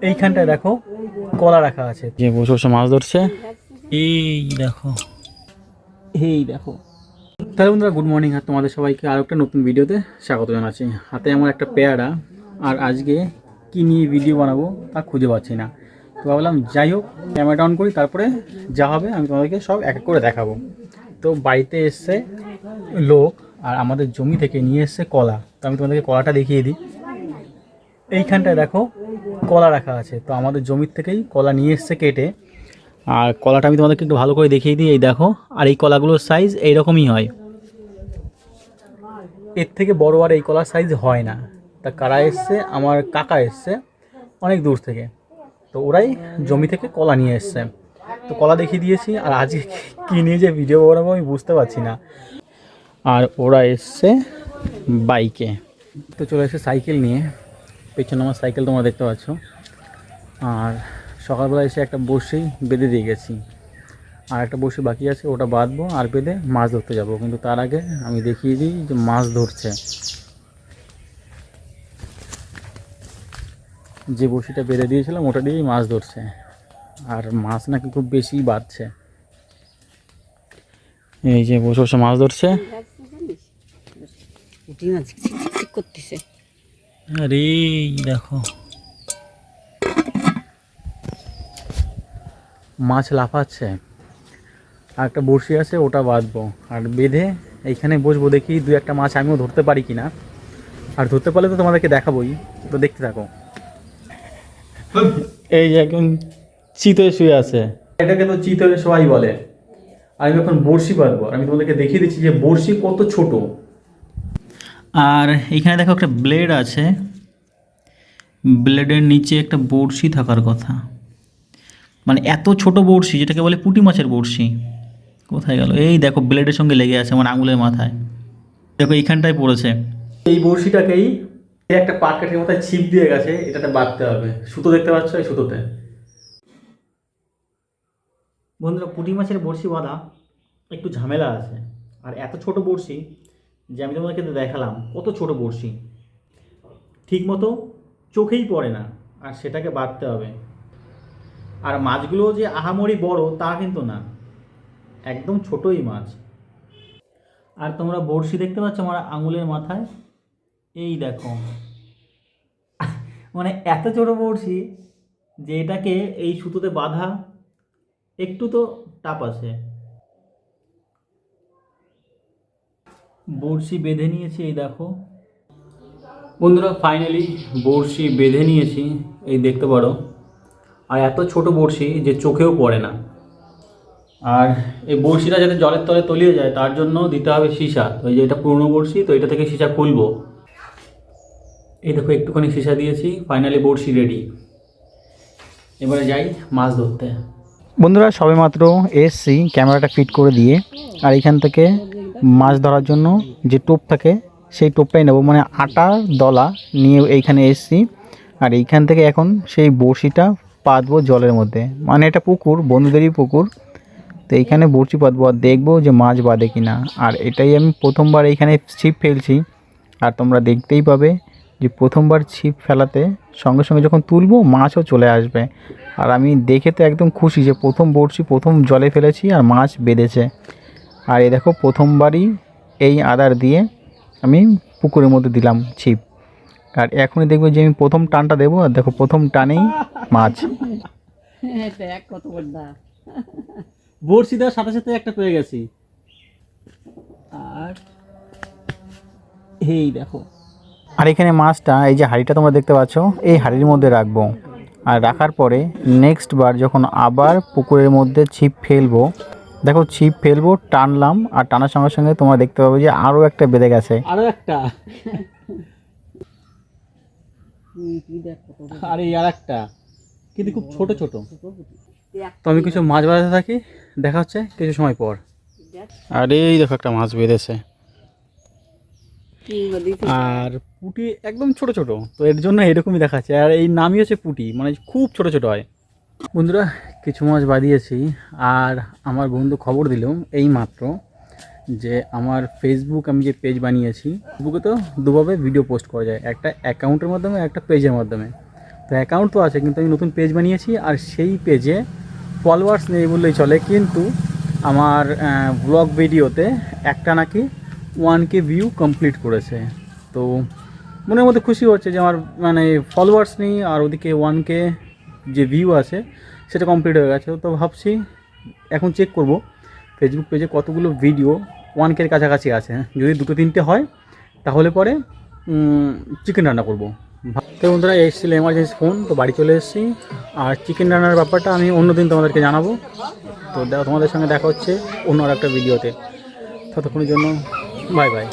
এইখানটায় দেখো কলা রাখা আছে। যে বসে বসে মাছ ধরছে। এই দেখো। এই দেখো। তাহলে বন্ধুরা গুড মর্নিং আর তোমাদের সবাইকে আরও একটা নতুন ভিডিওতে স্বাগত জানাচ্ছি। হাতে আমার একটা পেয়ারা আর আজকে কী নিয়ে ভিডিও বানাবো তা খুঁজে পাচ্ছি না। তো ভাবলাম যাই হোক ক্যামেরা অন করি তারপরে যা হবে আমি তোমাদেরকে সব এক এক করে দেখাবো। তো বাড়িতে এসছে লোক আর আমাদের জমি থেকে নিয়ে এসছে কলা। তো আমি তোমাদেরকে কলাটা দেখিয়ে দিই। এইখানটায় দেখো কলা রাখা আছে। তো আমাদের জমির থেকেই কলা নিয়ে এসছে কেটে। আর কলাটা আমি তোমাদেরকে একটু ভালো করে দেখিয়ে দিই, এই দেখো। আর এই কলাগুলোর সাইজ এইরকমই হয়। এর থেকে বড় আর এই কলার সাইজ হয় না। তা কারা এসছে? আমার কাকা এসছে অনেক দূর থেকে। তো ওরাই জমি থেকে কলা নিয়ে এসছে। তো কলা দেখিয়ে দিয়েছি, আর আজকে কী নিয়ে যে ভিডিও বানাবো আমি বুঝতে পারছি না। আর ওরা এসছে বাইকে। তো চলে এসে সাইকেল নিয়ে। পেছনে আমার সাইকেল তোমরা দেখতে পাচ্ছ। আর সকালবেলা এসে একটা বসেই বেঁধে দিয়ে গেছি। আর একটা বসে বাকি আছে, ওটা বাঁধবো আর বেঁধে মাছ ধরতে যাব। কিন্তু তার আগে আমি দেখিয়ে দিই যে মাছ ধরছে। যে বসিটা বেঁধে দিয়েছিলাম, ওটা দিয়েই মাছ ধরছে। আর মাছ নাকি খুব বেশি বাঁধছে এই যে বসে বসে মাছ ধরছে। করতেছে। আরে দেখো। মাছ লাফাচ্ছে। আর একটা বড়শি আছে ওটা বাঁধবো। আর বেঁধে এইখানে বসবো দেখি দু একটা মাছ আমিও ধরতে পারি কি না আর ধরতে পারলে তো তোমাদেরকে দেখাবোই। তো দেখতে থাকো। এই যে একজন চিতয়ে শুয়ে আছে। এটাকে তো চিতয়ে সবাই বলে? আর আমি এখন বড়শি বাঁধবো আমি তোমাদেরকে দেখিয়ে দিচ্ছি যে বড়শি কত ছোট। আর এখানে দেখো একটা ব্লেড আছে। ব্লেডের নিচে একটা বড়শি থাকার কথা। মানে এত ছোট বড়শি যেটাকে বলে পুঁটি মাছের বড়শি। কোথায় গেল? এই দেখো ব্লেডের সঙ্গে লেগে আছে আমার আঙুলের মাথায়। দেখো এইখানটায় পড়েছে। এই বড়শিটাকেই একটা পাট কাঠির মাথায় ছিপ দিয়ে গেছে এটাতে বাঁধতে হবে। সুতো দেখতে পাচ্ছ এই সুতোতে। বন্ধুরা পুঁটি মাছের বড়শি বাঁধা একটু ঝামেলা আছে। আর এত ছোট বড়শি যে আমি তোমাদেরকে দেখালাম, কত ছোট বড়শি। ঠিক মতো চোখেই পড়ে না, আর সেটাকে বাঁধতে হবে। আর মাছগুলো যে আহামরি বড়, তা কিন্তু না। একদম ছোটই মাছ। আর তোমরা বড়শি দেখতে পাচ্ছ আমার আঙুলের মাথায়? এই দেখো। মানে এত ছোট বড়শি যে এটাকে এই সুতোতে বাঁধা একটু তো টাপ আছে। বড়শি বেঁধে নিয়েছি, এই দেখো। বন্ধুরা ফাইনালি বড়শি বেঁধে নিয়েছি, এই দেখতে পারো। আর এত ছোট বড়শি যে চোখেও পড়ে না। আর এই বড়শিটা যাতে জলের তলে তলিয়ে যায়, তার জন্য দিতে হবে সীসা। তো এই যে এটা পুরনো বড়শি, তো এটা থেকে সীসা খুলবো। এই দেখো, একটুখানি সীসা দিয়েছি ফাইনালি বড়শি রেডি এবারে যাই মাছ ধরতে। বন্ধুরা, সবেমাত্র এসছি ক্যামেরাটা ফিট করে দিয়ে, আর এখান থেকে মাছ ধরার জন্য যে টোপ থাকে, সেই টোপটাই নেব। মানে আটা, দলা নিয়ে এইখানে এসছি। আর এইখান থেকে এখন সেই বড়শিটা পাতবো জলের মধ্যে। মানে এটা পুকুর, বন্ধুদেরই পুকুর। তো এইখানে বড়শি পাতবো আর দেখব যে মাছ বাঁধে কি না আর এটাই আমি প্রথমবার এইখানে ছিপ ফেলছি। আর তোমরা দেখতেই পাবে যে প্রথমবার ছিপ ফেলাতে সঙ্গে সঙ্গে যখন তুলবো, মাছও চলে আসবে। আর আমি দেখে তো একদম খুশি যে প্রথম বড়শি, প্রথম জলে ফেলেছি আর মাছ বেঁধেছে। আর এই দেখো প্রথমবারই এই আদার দিয়ে আমি পুকুরের মধ্যে দিলাম ছিপ। আর এখনই দেখব যে আমি প্রথম টানটা দেবো আর দেখো প্রথম টানেই মাছ। দেখ কত বড়দা। বড়শি দেওয়ার সাথে সাথে একটা পেয়ে গেছি। আর এই দেখো। আর এখানে মাছটা এই যে হাঁড়িটা তোমরা দেখতে পাচ্ছ এই হাঁড়ির মধ্যে রাখব। আর রাখার পরে নেক্সট বার যখন আবার পুকুরের মধ্যে ছিপ ফেলব দেখো ছিপ ফেলব টানলাম আর টানার সঙ্গে সঙ্গে তোমরা দেখতে পাবে যে আরও একটা বেঁধে গেছে। আরও একটা? আর এই আর একটা কিন্তু খুব ছোট ছোট। তো আমি কিছু মাছ বাজাতে থাকি দেখা হচ্ছে কিছু সময় পর। আর এই দেখো একটা মাছ বেঁধেছে। আর পুঁটি একদম ছোট ছোট। তো এর জন্য এরকমই দেখাচ্ছে। আর এই নামই হচ্ছে পুটি মানে খুব ছোট ছোট হয়। বন্ধুরা কিছু মাছ বাদিয়েছি আর আমার বন্ধু খবর দিল এই মাত্র যে আমার ফেসবুক আমি যে পেজ বানিয়েছি ফেসবুকে তো দুভাবে ভিডিও পোস্ট করা যায়। একটা অ্যাকাউন্টের মাধ্যমে, একটা পেজের মাধ্যমে। তো অ্যাকাউন্ট তো আছে, কিন্তু আমি নতুন পেজ বানিয়েছি, আর সেই পেজে ফলোয়ার্স নেই বললেই চলে। কিন্তু আমার ব্লগ ভিডিওতে একটা নাকি ওয়ান কে ভিউ কমপ্লিট করেছে। তো মনের মধ্যে খুশি হচ্ছে যে আমার মানে ফলোয়ার্স নেই, আর ওদিকে ওয়ান কে যে ভিউ আছে সেটা কমপ্লিট হয়ে গেছে। তো ভাবছি এখন চেক করব ফেসবুক পেজে কতগুলো ভিডিও ওয়ান কের কাছাকাছি আছে। যদি দুটো তিনটে হয়, তাহলে পরে চিকেন রান্না করব। তো বন্ধুরা এসেছিল এমার্জেন্সি ফোন তো বাড়ি চলে এসেছি। আর চিকেন রান্নার ব্যাপারটা আমি অন্য দিন তোমাদেরকে জানাব। তো তোমাদের সঙ্গে দেখা হচ্ছে অন্য আর একটা ভিডিওতে ততক্ষণের জন্য বাই বাই